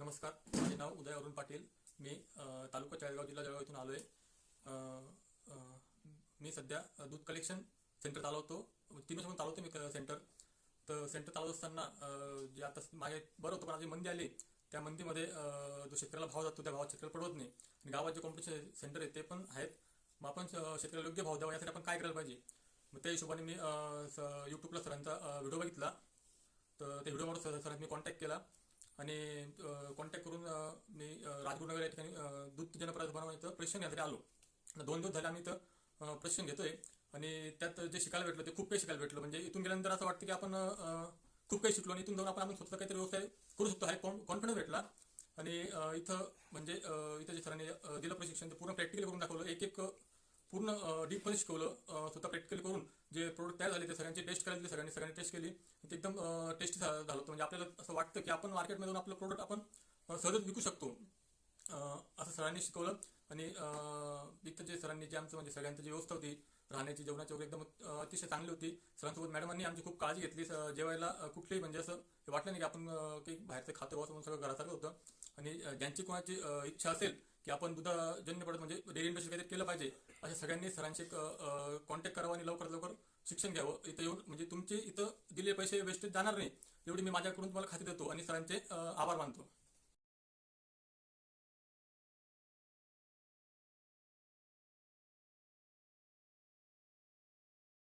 नमस्कार माझे नाव उदय अरुण पाटील. मी तालुका चाळीसगाव जिल्हा जळगाव इथून आलो आहे मी सध्या दूध कलेक्शन सेंटर चालवतो तीन वर्षापासून चालवतो मी सेंटर तर सेंटर चालवत असताना जे आता मागे बरं होतं पण आज मंदी आली त्या मंदीमध्ये जो शेतकऱ्याला भाव जातो त्या भावात शेतकऱ्याला पडवत नाही. आणि गावात जे कॉम्पिटिशन सेंटर आहे ते पण आहेत. मग आपण शेतकऱ्याला योग्य भाव द्यावा यासाठी आपण काय करायला पाहिजे? मग त्या हिशोबाने मी यूट्यूबला सरांचा व्हिडिओ बघितला. तर त्या व्हिडिओवर सर सरांनी कॉन्टॅक्ट केला. आणि कॉन्टॅक्ट करून मी राजगुरुनगर या ठिकाणी दूध जनपदार्थ बनवायचं प्रशिक्षण घ्यायसाठी आलो. दोन दिवस झाले आम्ही इथं प्रशिक्षण घेतोय. आणि त्यात जे शिकायला भेटलं ते खूप काही शिकायला भेटलं. म्हणजे इथून गेल्यानंतर असं वाटतं की आपण खूप काही शिकलो आणि इथून जाऊन आपण आपण स्वतः काहीतरी व्यवसाय करू शकतो. हा कॉन्फिडन्स भेटला. आणि इथं म्हणजे इथं जे सरांनी दिलं प्रशिक्षण ते पूर्ण प्रॅक्टिकली करून दाखवलं. एक एक पूर्ण डीपमध्ये शिकवलं स्वतः प्रॅक्टिकली करून जे प्रोडक्ट तयार झाले ते सगळ्यांची टेस्ट करायला दिली सगळ्यांनी सगळ्यांनी टेस्ट केली ते एकदम टेस्टी झालं होतं. म्हणजे आपल्याला असं वाटतं की आपण मार्केटमध्ये जाऊन आपलं प्रोडक्ट आपण सहज सहजच विकू शकतो. असं सरांनी शिकवलं. आणि तिथं इथं जे सरांनी जे आमचं म्हणजे सगळ्यांची जी व्यवस्था होती राहण्याची जेवणाची वगैरे एकदम अतिशय चांगली होती. सरांसोबत मॅडमांनी आमची खूप काळजी घेतली. जेवायला कुठलेही कुठलीही म्हणजे असं वाटलं नाही की आपण काही बाहेरचं खातं असं म्हणून सगळं घरासारखं होतं. आणि ज्यांची कोणाची इच्छा असेल की आपण दुधाजन्य पदार्थ म्हणजे डेअरी इंडस्ट्री काहीतरी केलं पाहिजे अशा सगळ्यांनी सरांशी कॉन्टॅक्ट करावा आणि लवकरात लवकर शिक्षण घ्यावं. इथं येऊन म्हणजे तुमचे इथं दिले पैसे वेस्टेज जाणार नाही. एवढी मी माझ्याकडून तुम्हाला खात्री देतो आणि सरांचे आभार मानतो.